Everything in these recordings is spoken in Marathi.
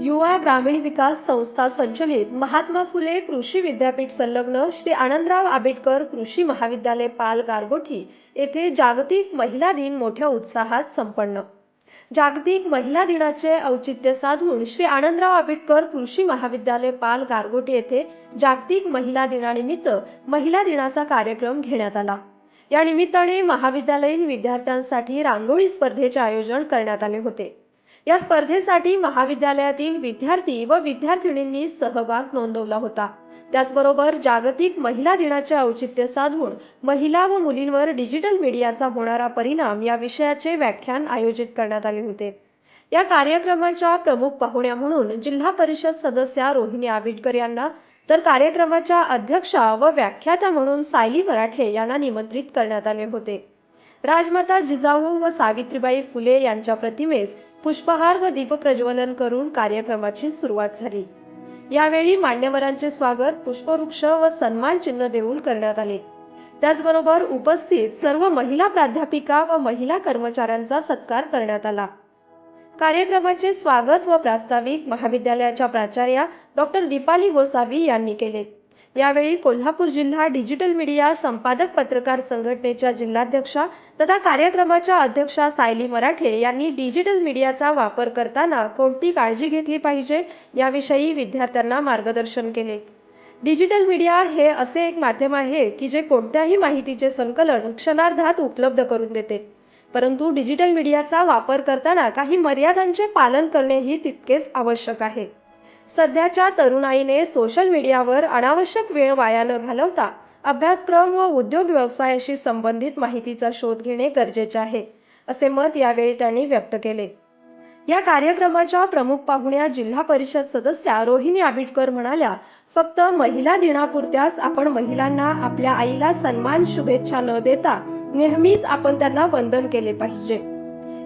युवा ग्रामीण विकास संस्था संचलित महात्मा फुले कृषी विद्यापीठ संलग्न श्री आनंदराव आंबेडकर कृषी महाविद्यालय पाल गारगोठी येथे जागतिक महिला दिन मोठ्या उत्साहात संपन्न. जागतिक महिला दिनाचे औचित्य साधून श्री आनंदराव आंबेडकर कृषी महाविद्यालय पाल गारगोटी येथे जागतिक महिला दिनानिमित्त महिला दिनाचा कार्यक्रम घेण्यात आला. या निमित्ताने महाविद्यालयीन विद्यार्थ्यांसाठी रांगोळी स्पर्धेचे आयोजन करण्यात आले होते. या स्पर्धेसाठी महाविद्यालयातील विद्यार्थी व विद्यार्थिनींनी सहभाग नोंदवला होता. त्याचबरोबर जागतिक महिला दिनाचे औचित्य साधून महिला व मुलींवर डिजिटल मीडियाचा होणारा परिणाम या विषयाचे व्याख्यान आयोजित करण्यात आले होते. या कार्यक्रमाच्या प्रमुख पाहुण्या म्हणून जिल्हा परिषद सदस्या रोहिणी आबिटकर यांना तर कार्यक्रमाच्या अध्यक्षा व व्याख्याता म्हणून सायली मराठे यांना निमंत्रित करण्यात आले होते. राजमाता जिजाऊ व सावित्रीबाई फुले यांच्या प्रतिमेस पुष्पहार व दीपप्रज्वलन करून कार्यक्रमाची सुरुवात झाली. यावेळी मान्यवरांचे स्वागत पुष्पवृक्ष व सन्मान चिन्ह देऊन करण्यात आले. त्याचबरोबर उपस्थित सर्व महिला प्राध्यापिका व महिला कर्मचाऱ्यांचा सत्कार करण्यात आला. कार्यक्रमाचे स्वागत व प्रास्ताविक महाविद्यालयाच्या प्राचार्या डॉक्टर दीपाली गोसावी यांनी केले. यावेळी कोल्हापूर जिल्हा डिजिटल मीडिया संपादक पत्रकार संघटनेच्या जिल्हाध्यक्षा तथा कार्यक्रमाच्या अध्यक्षा सायली मराठे यांनी डिजिटल मीडियाचा वापर करताना कोणती काळजी घेतली पाहिजे याविषयी विद्यार्थ्यांना मार्गदर्शन केले. डिजिटल मीडिया हे असे एक माध्यम आहे की जे कोणत्याही माहितीचे संकलन क्षणार्धात उपलब्ध करून देते. परंतु डिजिटल मीडियाचा वापर करताना काही मर्यादांचे पालन करणेही तितकेच आवश्यक आहे. सध्याच्या तरुणाईने सोशल मीडियावर अनावश्यक वेळ वाया न घालवता अभ्यासक्रम व उद्योग व्यवसायाशी संबंधित माहितीचा शोध घेणे गरजेचे आहे असे मत यावेळी त्यांनी व्यक्त केले. या कार्यक्रमाच्या प्रमुख पाहुण्या जिल्हा परिषद सदस्या रोहिणी आबिटकर म्हणाल्या फक्त महिला दिनापुरत्याच आपण महिलांना आपल्या आईला सन्मान शुभेच्छा न देता नेहमीच आपण त्यांना वंदन केले पाहिजे.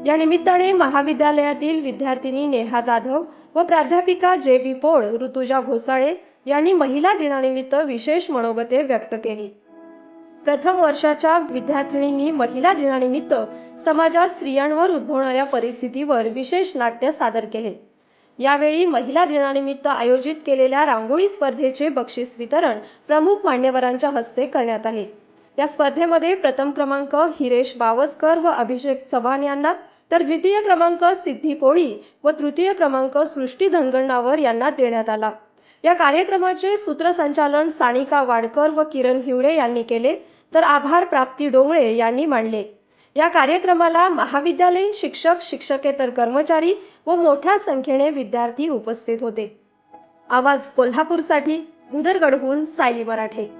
या निमित्ताने महाविद्यालयातील विद्यार्थिनी नेहा जाधव व प्राध्यापिका जे बी पोळ ऋतुजा घोसाळे यांनी महिला दिनानिमित्त विशेष मनोगते व्यक्त केली. प्रथम वर्षाच्या विद्यार्थिनींनी महिला दिनानिमित्त समाजात स्त्रियांवर उद्भवणाऱ्या परिस्थितीवर विशेष नाट्य सादर केले. यावेळी महिला दिनानिमित्त आयोजित केलेल्या रांगोळी स्पर्धेचे बक्षीस वितरण प्रमुख मान्यवरांच्या हस्ते करण्यात आले. या स्पर्धेमध्ये प्रथम क्रमांक हिरेश बावस्कर व अभिषेक चव्हाण यांना तर द्वितीय क्रमांक सिद्धी कोळी व तृतीय क्रमांक सृष्टी धनगणनावर यांना देण्यात आला. या कार्यक्रमाचे सूत्रसंचालन सानिका वाडकर व किरण हिवडे यांनी केले तर आभार प्राप्ती डोंगळे यांनी मांडले. या कार्यक्रमाला महाविद्यालयीन शिक्षक शिक्षकेतर कर्मचारी व मोठ्या संख्येने विद्यार्थी उपस्थित होते. आवाज कोल्हापूरसाठी उदरगडहून सायली मराठे.